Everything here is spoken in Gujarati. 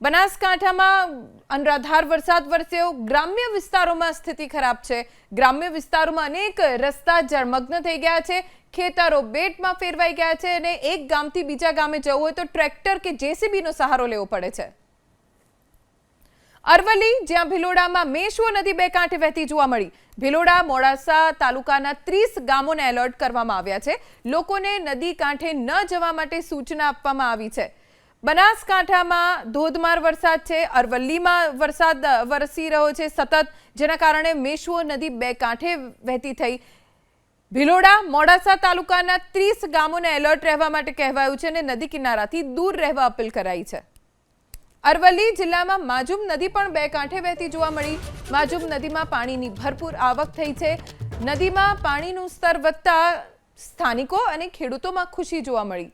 બનાસકાંઠામાં અનરાધાર વરસાદ વરસ્યો. ગ્રામ્ય વિસ્તારોમાં સ્થિતિ ખરાબ છે. ગ્રામ્ય વિસ્તારોમાં અનેક રસ્તા જળમગ્ન થઈ ગયા છે. ખેતરો બેટમાં ફેરવાઈ ગયા છે અને એક ગામથી બીજા ગામે જવું હોય તો ટ્રેક્ટર કે જેસીબીનો સહારો લેવો પડે છે. અરવલ્લી, જ્યાં ભિલોડામાં મેશ્વો નદી બે કાંઠે વહેતી જોવા મળી. ભિલોડા, મોડાસા તાલુકાના ત્રીસ ગામોને એલર્ટ કરવામાં આવ્યા છે. લોકોને નદી કાંઠે ન જવા માટે સૂચના આપવામાં આવી છે. બનાસકાંઠામાં ધોધમાર વરસાદ છે, અરવલ્લીમાં વરસાદ વરસી રહ્યો છે સતત, જેના કારણે મેશ્વો નદી બે કાંઠે વહેતી થઈ. ભિલોડા, મોડાસા તાલુકાના ત્રીસ ગામોને એલર્ટ રહેવા માટે કહેવાયું છે અને નદી કિનારાથી દૂર રહેવા અપીલ કરાઈ છે. અરવલ્લી જિલ્લામાં માજુમ નદી પણ બે કાંઠે વહેતી જોવા મળી. માજુમ નદીમાં પાણીની ભરપૂર આવક થઈ છે. નદીમાં પાણીનું સ્તર વધતા સ્થાનિકો અને ખેડૂતોમાં ખુશી જોવા મળી.